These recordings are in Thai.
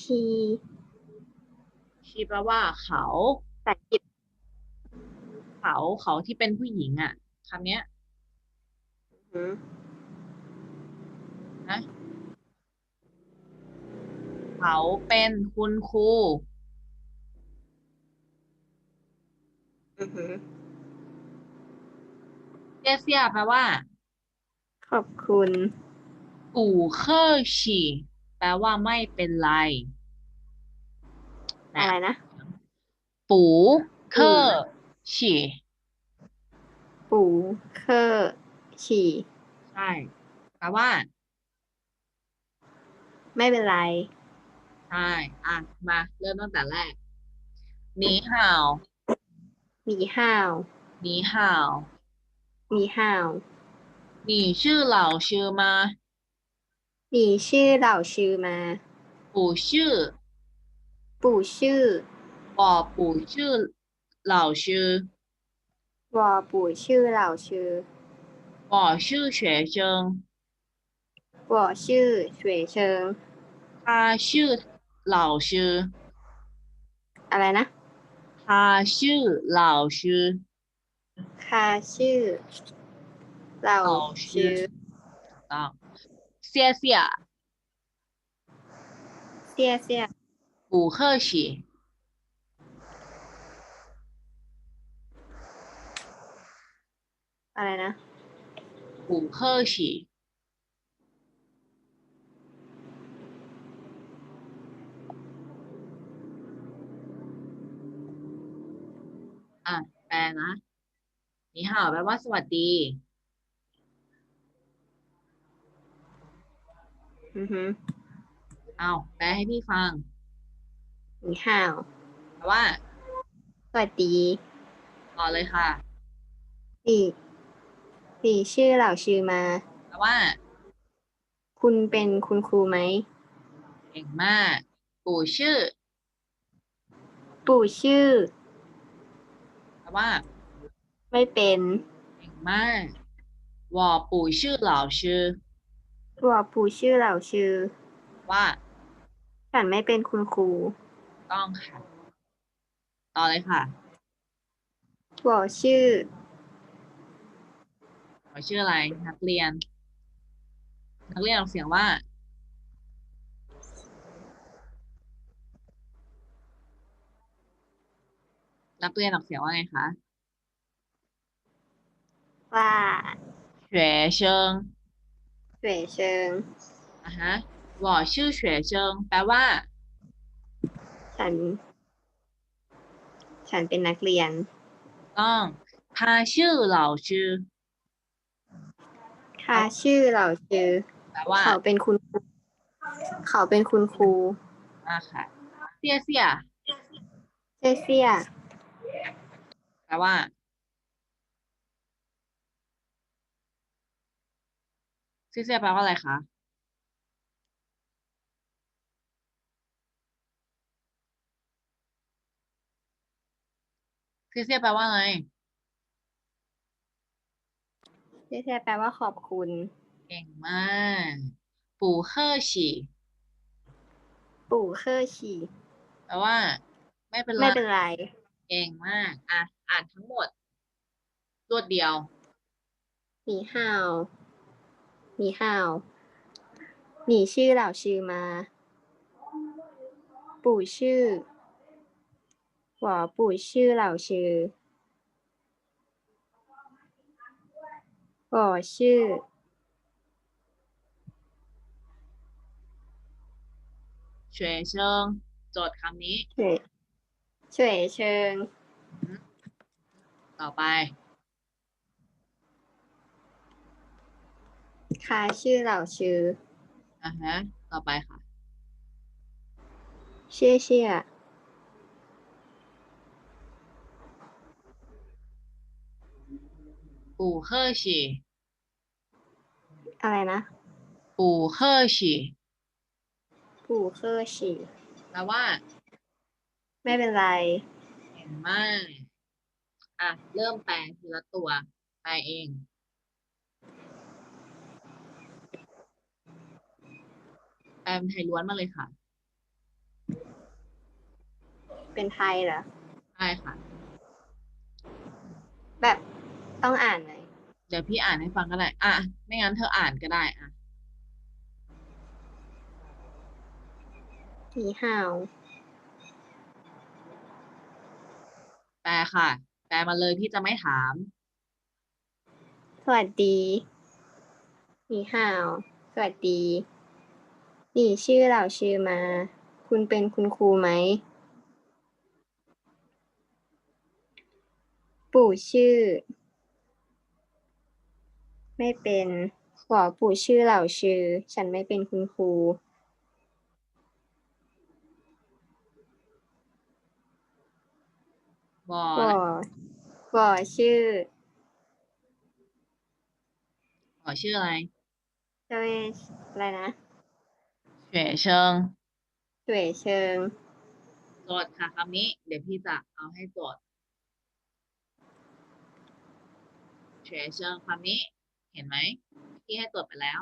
ชีชีแปลว่าเขาภาษาอังกฤษเขาเขาที่เป็นผู้หญิงอะคำเนี้ยอืมเขาเป็นคุณครูอือหือเจเซียแปลว่า ขอบคุณปู่เคอร์ฉี แปลว่าไม่เป็นไร อะไรนะ ปู่เคอร์ฉี ปู่เคอร์ฉี ใช่แปลว่า ไม่เป็นไร ใช่ อ่ะ มาเริ่มตั้งแต่แรกหนีห่าว มีห้าว หนีห่าว มีห้าว 你是老师吗？ มีชื่อเหล่าชื่อมา 不是， ปู่ชื่อ 我不是老师， วอปู่ชื่อเหล่าชื่อ 我是学生。 วอชื่อเฉวยเชิง 他是老师， อะไรนะ 他是老师， คาชื่อเหล่า 老 ชื่อ 师。啊，谢谢， เสียเสีย 不客气。 อะไรนะ 不客气。 อ่ะ แปลนะ你好แปลว่าสวัสดี อือฮึเอาแปลให้พี่ฟังนี่ห้าวแปลว่า สวัสดีต่อเลยค่ะสี่สี่ชื่อเหล่าชื่อมา แปลว่า คุณเป็นคุณครูไหม เก่งมาก ปู่ชื่อ ปู่ชื่อ แปลว่า ไม่เป็น เก่งมากว่าปู่ชื่อเหล่าชื่อ ปู่ชื่อเหล่าชื่อ ว่าฉันไม่เป็นคุณครูต้องค่ะ ต่อเลยค่ะวอชื่อขอชื่ออะไร นักเรียน นักเรียนออกเสียงว่านักเรียนออกเสียงว่าไงคะว่า学生 เฉยเชิงอะฮะหว่อชื่อเฉยเชิง แปลว่า ฉัน ฉันเป็นนักเรียนต้องคาชื่อเหล่าชื่อคาชื่อเหล่าชื่อแปลว่าเขาเป็นคุณครูเขาเป็นคุณครูอ่าค่ะเสียเสียเสียเสียแปลว่า เสียเสียแปลว่าอะไรคะเสียเสียแปลว่าอะไรเจเซียแปลว่าขอบคุณ เก่งมากปูเคอร์ฉีปู่เคอร์ฉีแปลว่า ไม่เป็นไรไม่เป็นไรเก่งมากอะอ่านทั้งหมดรวดเดียวมีห้าว มีห้าวหนีชื่อเหล่าชื่อมา ปู่ชื่อหวอปู่ชื่อเหล่าชื่อหวอชื่อเฉวยเชิงโจทย์คำนี้เฉวยเฉวยเชิง ต่อไป คาชื่อเหล่าชื่ออะฮะ ต่อไปค่ะ เชี่ยเชี่ยปูเคอร์ฉีอะไรนะ ปูเคอร์ฉีปู่เคอร์ฉีแปลว่า ไม่เป็นไรเก่งมาก อะ เริ่มแปลทีละตัว แปลเอง แปลเป็นไทยล้วนมาเลยค่ะ คเป็นไทยเหรอ ใช่ค่ะ แบบต้องอ่านไหมเดี๋ยวพี่อ่านให้ฟังก็ได้ อะ ไม่งั้นเธออ่านก็ได้อะหนีห่าวแปลค่ะ แปลมาเลยพี่จะไม่ถาม สวัสดีหนีห่าว สวัสดีห นีชื่อเหล่าชื่อมา คุณเป็นคุณครูไหม ปู่ชื่อ ไม่เป็นหวอปู่ชื่อเหล่าชื่อ ฉันไม่เป็นคุณครูวอหวอหวอชื่อขอชื่ออะไรเจ้าเออะไรนะ เฉวยเชิงสวยเชิง โจทย์ค่ะคำนี้ เดี๋ยวพี่จะเอาให้โจทย์เฉวยเชิงคำนี้ เห็นไหมพี่ให้โจทย์ไปแล้ว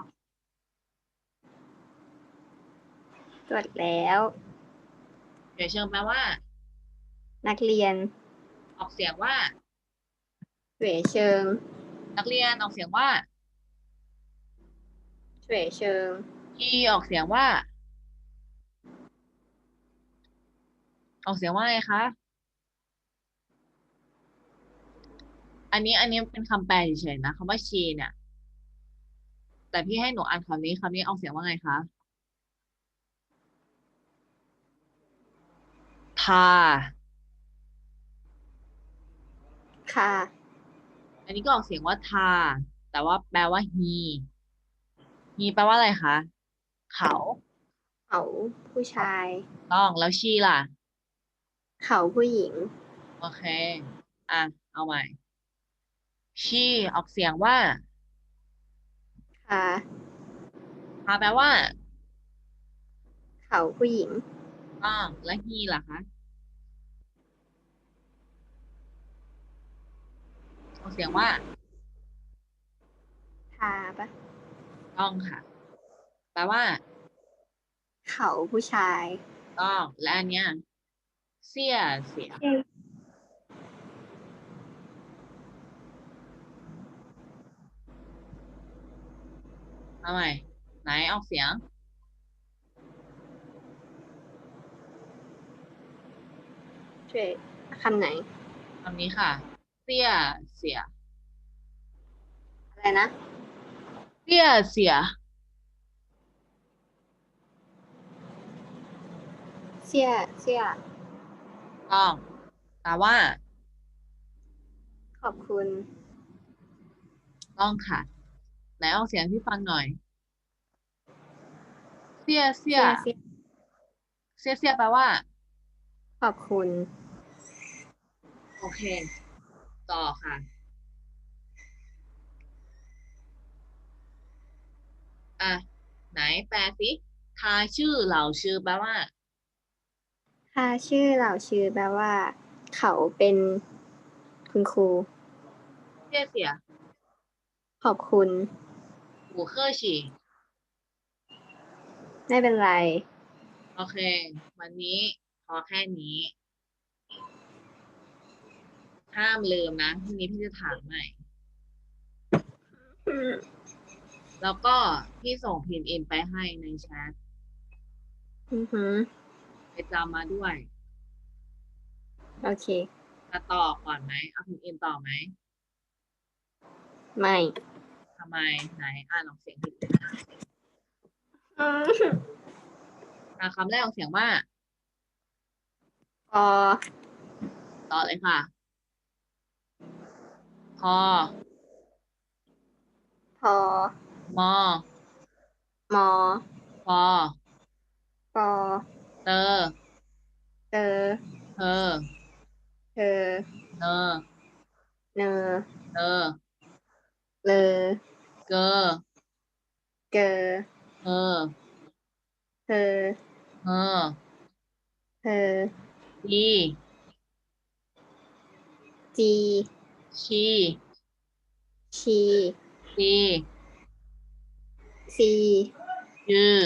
ตรวจแล้ว เฉวยเชิงแปลว่า นักเรียนออกเสียงว่าสวยเชิงนักเรียนออกเสียงว่าสวยเชิง พี่ออกเสียงว่า ออกเสียงว่าไงคะ อันนี้อันนี้เป็นคำแปลเฉยๆนะคำว่าชีเนี่ย แต่พี่ให้หนูอ่านคำนี้คำนี้ออกเสียงว่าไงคะทาค่ะ อันนี้ก็ออกเสียงว่าทา แต่ว่าแปลว่าฮีฮีแปลว่าอะไรคะ เขา เขาผู้ชาย ต้องแล้วชีล่ะ เขาผู้หญิง โอเค อะ เอาใหม่ ชีออกเสียงว่า ค่ะทาแปลว่า เขาผู้หญิงต้องและฮีล่ะคะออกเสียงว่าทาปะต้องค่ะแป ลว่า เขาผู้ชายต้องและอันเนี้ยเสียเสีย เอาใหม่ไหนออกเสียง ช่วยคำไหนคำนี้ค่ะ เสียเสีย อะไรนะ เสียเสีย เสียเสียต้องแต่ว่า ขอบคุณ ต้องค่ะ ไหนออกเสียงที่ฟังหน่อย เสียเสียเสียเสียเสียแปลว่า ขอบคุณ โอเค ต่อค่ะ อะ ไหนแปลสิทาชื่อเหล่าชื่อแปลว่า ค่ะชื่อเหล่าชื่อแปลว่า เขาเป็นคุณครูเสียเสียขอบคุณหูเคอฉีไม่เป็นไร โอเค วันนี้พอแค่นี้ ห้ามลืมนะพรุ่งนี้พี่จะถามใหม่ แล้วก็พี่ส่งพิมพ์อินไปให้ในแชท อือหือไป จำมาด้วยโอเคจะต่อก่อนไหมเอาพิมพ์อินต่อไหมไม่ทำไมไหนอ่านออกเสียงผิดอืมอะคำแรกออกเสียงว่าพอต่อเลยค่ะ พอ พอ มอ มอปอปอ เตอเตอเธอเธอเนอเนอเนอเลอเกอเกอเออเธอเออเธอดีจีชีชีซีซีจือ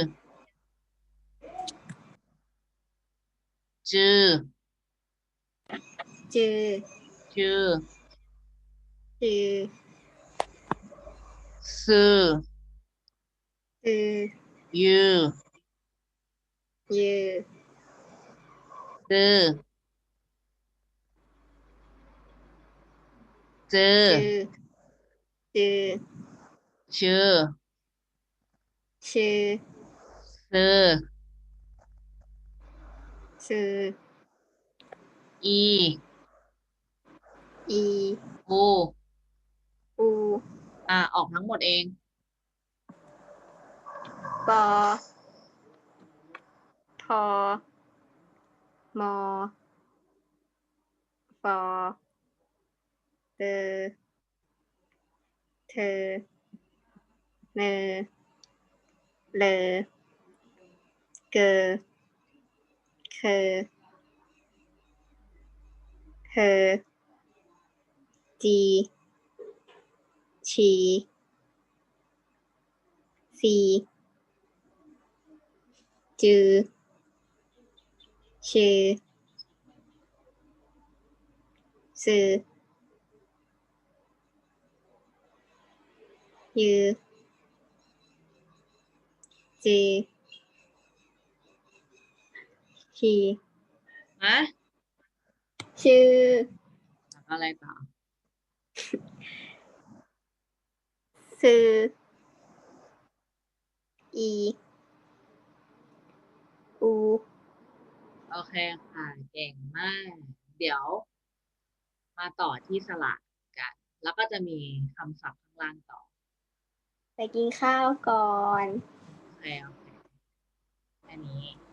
จือจือชื่อจือซื่อจือยือยือซื่อจือจือจือชื่อชื่อซื่ อชื่ออีอีอูอูอะออกทั้งหมดเอง ปอพอมอฟอเตอเธอ เนอเลอเกอเคอเฮอจีชีซีจือชื่อซื่อยือจี ชีฮะชื่ออะไรต่อซื้ออีอูโอเคค่ะเก่งมาก เดี๋ยว มาต่อที่สระกัน แล้วก็จะมีคำศัพท์ข้างล่างต่อ ไปกินข้าวก่อน โอเคโอเคแค่นี้